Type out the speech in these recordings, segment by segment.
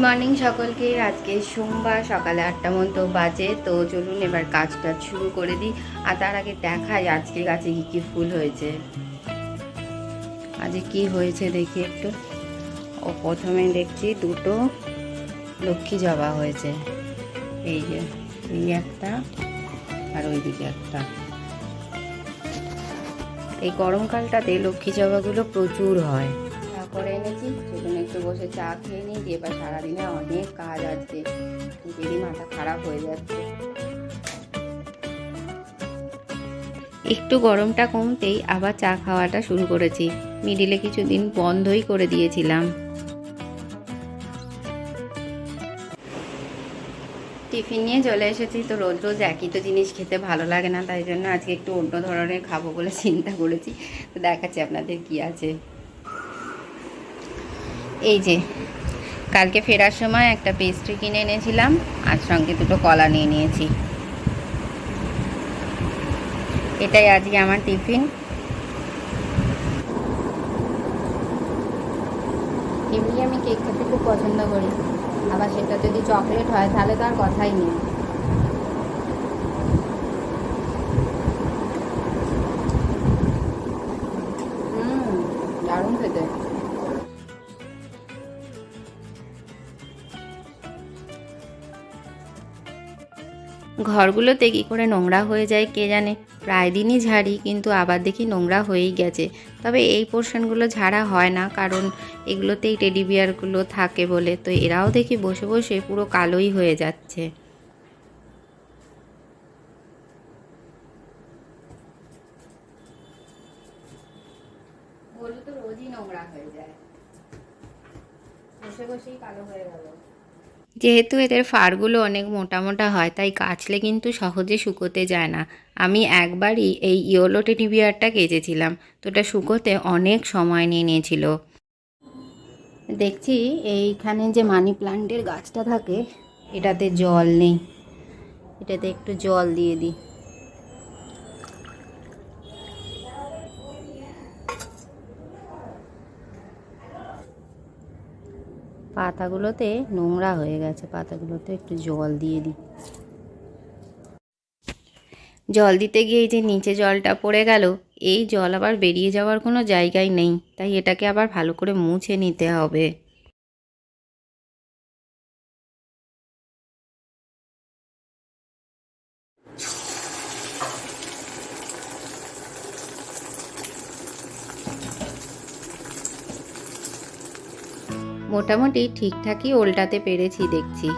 Morning সকলকে। আজকে সোমবার, সকালে আটটা মতো বাজে। তো চলুন এবার কাজটা শুরু করে দিই। আর তার আগে দেখাই আজকে গাছে কী কী ফুল হয়েছে। আজকে কি হয়েছে দেখি একটু। ও প্রথমে দেখছি দুটো লক্ষ্মী জবা হয়েছে। এই যে, এই একটা আর ওই দিকে একটা। এই গরমকালটাতে লক্ষ্মী জবাগুলো প্রচুর হয়। করে এনেছি। সেজন্য একটু বসে চা খেয়ে নিই দিয়ে এবার সারাদিনে অনেক কাজ আছে। নিজেরই মাথা খারাপ হয়ে যাচ্ছে। একটু গরমটা কমতেই আবার চা খাওয়াটা শুরু করেছি। মিডিলে কিছুদিন বন্ধই করে দিয়েছিলাম। টিফিন নিয়ে চলে এসেছি। তো রোজ রোজ একই তো জিনিস খেতে ভালো লাগে না। তাই জন্য আজকে একটু অন্য ধরনের খাব বলে চিন্তা করেছি। তো দেখাচ্ছি আপনাদের কি আছে। এই যে, কালকে ফেরার সময় একটা পেস্ট্রি কিনে এনেছিলাম, আর সঙ্গে দুটো কলা নিয়ে নিয়েছি। এটাই আজকে আমার টিফিন। এমনি আমি কেক খেতে খুব পছন্দ করি, আবার সেটা যদি চকলেট হয়, তাহলে তো আর কথাই নেই। ঘরগুলোতে কী করে নোংরা হয়ে যায়, কে জানে? প্রায় দিনই ঝাড়ি, কিন্তু আবার দেখি নোংরা হয়েই গেছে। তবে এই পোর্শনগুলো ঝাড়া হয় না, কারণ এগুলোতেই টেডি বিয়ারগুলো থাকে বলে। তো এরাও দেখি বসে বসে পুরো কালোই হয়ে যাচ্ছে। রোজই নোংরা হয়ে যায়। বসে বসেই কালো হয়ে গেল। যেহেতু এদের ফারগুলো অনেক মোটা মোটা হয়, তাই কাচলে কিন্তু সহজে শুকোতে যায় না। আমি একবারই এই ইয়োলো টেডি বিয়ারটা কেচেছিলাম। তো ওটা শুকোতে অনেক সময় নিয়ে নিয়েছিল। দেখছি এইখানে যে মানি প্লান্টের গাছটা থাকে, এটাতে জল নেই। এটাতে একটু জল দিয়ে দিই। পাতাগুলোতে নোংরা হয়ে গেছে, পাতাগুলোতে একটু জল দিয়ে দিই। জল দিতে গিয়ে যে নিচে জলটা পড়ে গেল, এই জল আবার বেরিয়ে যাওয়ার কোনো জায়গাই নেই, তাই এটাকে আবার ভালো করে মুছে নিতে হবে। মোটামুটি ঠিকঠাকই ওল্টাতে পেরেছি দেখছি।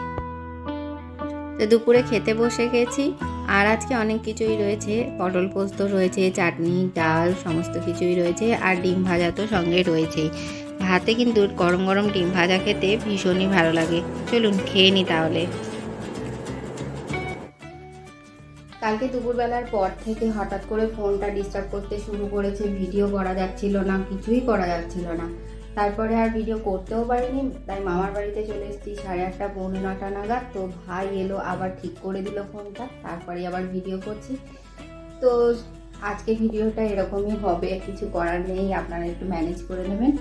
তো দুপুরে খেতে বসে গেছি। আর আজকে অনেক কিছুই রয়েছে। পটল পোস্ত রয়েছে, চাটনি, ডাল, সমস্ত কিছুই রয়েছে। আর ডিম ভাজা তো সঙ্গে রয়েছেই। ভাতে কিন্তু গরম গরম ডিম ভাজা খেতে ভীষণই ভালো লাগে। চলুন, খেয়ে নি তাহলে। কালকে দুপুরবেলার পর থেকে হঠাৎ করে ফোনটা ডিস্টার্ব করতে শুরু করেছে। ভিডিও করা যাচ্ছিল না, কিছুই করা যাচ্ছিল না। তারপরে আর ভিডিও করতেও পারিনি, তাই মামার বাড়িতে চলে এসেছি সাড়ে আটটা, পৌনে নটা নাগাদ। তো ভাই এলো, আবার ঠিক করে দিল ফোনটা তারপরে আবার ভিডিও করছি। তো আজকে ভিডিওটা এরকমই হবে, কিছু করার নেই, আপনারা একটু ম্যানেজ করে নেবেন।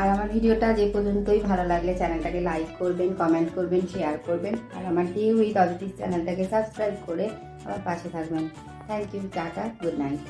আর আমার ভিডিওটা যে পর্যন্তই ভালো লাগলে চ্যানেলটাকে লাইক করবেন কমেন্ট করবেন শেয়ার করবেন। আর আমার ডিউ উইথ অদিতিস চ্যানেলটাকে সাবস্ক্রাইব করে আমার পাশে থাকবেন। Thank you tata good night